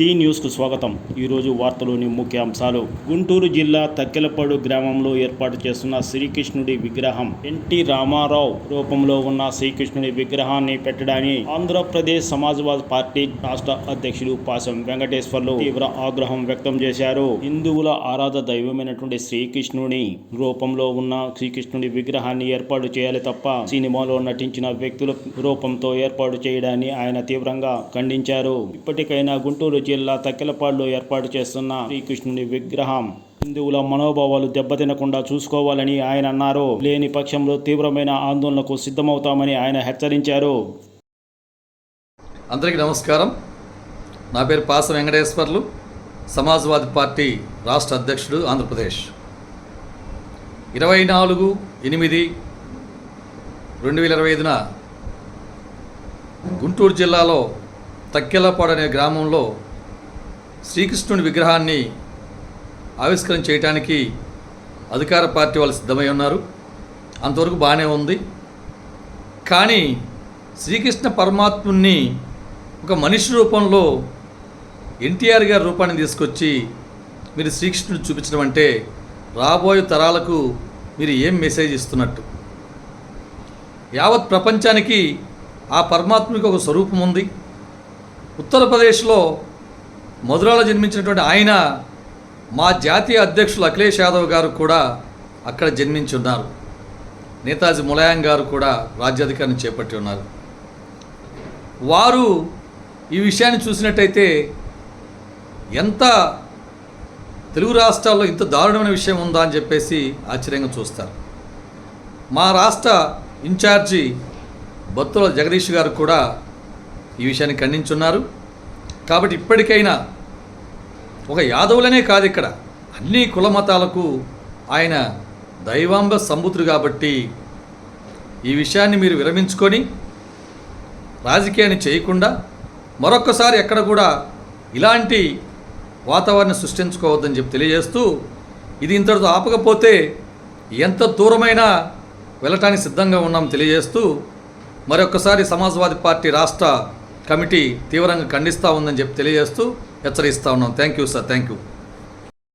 Tea న్యూస్కు స్వాగతం. ఈరోజు వార్తలోని ముఖ్య అంశాలు. గుంటూరు జిల్లా తక్కెలపాడు గ్రామంలో ఏర్పాటు చేస్తున్న శ్రీకృష్ణుడి విగ్రహం. ఎన్టీ రామారావు రూపంలో ఉన్న శ్రీకృష్ణుడి విగ్రహాన్ని పెట్టడాన్ని ఆంధ్రప్రదేశ్ సమాజ్వాదీ పార్టీ రాష్ట్ర అధ్యక్షుడు పాసం వెంకటేశ్వర్లు తీవ్ర ఆగ్రహం వ్యక్తం చేశారు. హిందువుల ఆరాధ దైవమైనటువంటి శ్రీకృష్ణుని రూపంలో ఉన్న శ్రీకృష్ణుడి విగ్రహాన్ని ఏర్పాటు చేయాలి తప్ప సినిమాలో నటించిన వ్యక్తుల రూపంతో ఏర్పాటు చేయడాన్ని ఆయన తీవ్రంగా ఖండించారు. ఇప్పటికైనా గుంటూరు జిల్లా తక్కెలపాడులో ఏర్పాటు చేస్తున్న శ్రీకృష్ణుని విగ్రహం. హిందువుల మనోభావాలు దెబ్బతినకుండా చూసుకోవాలని ఆయన అన్నారు. లేని పక్షంలో తీవ్రమైన ఆందోళనకు సిద్ధమవుతామని ఆయన హెచ్చరించారు. అందరికీ నమస్కారం. నా పేరు పాస వెంకటేశ్వర్లు. సమాజ్వాదీ పార్టీ రాష్ట్ర అధ్యక్షుడు ఆంధ్రప్రదేశ్. ఇరవై నాలుగు ఎనిమిది రెండు వేల ఇరవై ఐదున గుంటూరు జిల్లాలో తక్కెలపాడు అనే గ్రామంలో శ్రీకృష్ణుని విగ్రహాన్ని ఆవిష్కరణ చేయడానికి అధికార పార్టీ వాళ్ళు సిద్ధమై ఉన్నారు. అంతవరకు బాగానే ఉంది. కానీ శ్రీకృష్ణ పరమాత్ముని ఒక మనిషి రూపంలో ఎన్టీఆర్ గారి రూపాన్ని తీసుకొచ్చి మీరు శ్రీకృష్ణుడు చూపించడం అంటే రాబోయే తరాలకు మీరు ఏం మెసేజ్ ఇస్తున్నట్టు? యావత్ ప్రపంచానికి ఆ పరమాత్మునికి ఒక స్వరూపం ఉంది. ఉత్తరప్రదేశ్లో మధురాలో జన్మించినటువంటి ఆయన మా జాతీయ అధ్యక్షులు అఖిలేష్ యాదవ్ గారు కూడా అక్కడ జన్మించి ఉన్నారు నేతాజీ ములాయం గారు కూడా రాజ్యాధికారిని చేపట్టి ఉన్నారు. వారు ఈ విషయాన్ని చూసినట్టయితే ఎంత తెలుగు రాష్ట్రాల్లో ఇంత దారుణమైన విషయం ఉందా అని చెప్పేసి ఆశ్చర్యంగా చూస్తారు. మా రాష్ట్ర ఇన్ఛార్జి బత్తుల జగదీష్ గారు కూడా ఈ విషయాన్ని ఖండించున్నారు. కాబట్టి ఇప్పటికైనా ఒక యాదవులనే కాదు ఇక్కడ. అన్ని కుల మతాలకు ఆయన దైవాంబ సంబుతుడు కాబట్టి ఈ విషయాన్ని మీరు విరమించుకొని రాజకీయాన్ని చేయకుండా మరొక్కసారి ఎక్కడ కూడా ఇలాంటి వాతావరణం సృష్టించుకోవద్దని చెప్పి తెలియజేస్తూ ఇది ఇంతటితో ఆపకపోతే ఎంత దూరమైనా వెళ్ళటానికి సిద్ధంగా ఉన్నాం తెలియజేస్తూ మరొకసారి సమాజ్వాదీ పార్టీ రాష్ట్ర కమిటీ తీవ్రంగా ఖండిస్తూ ఉందని చెప్పి తెలియజేస్తూ హెచ్చరిస్తూ ఉన్నాం. Thank you sir thank you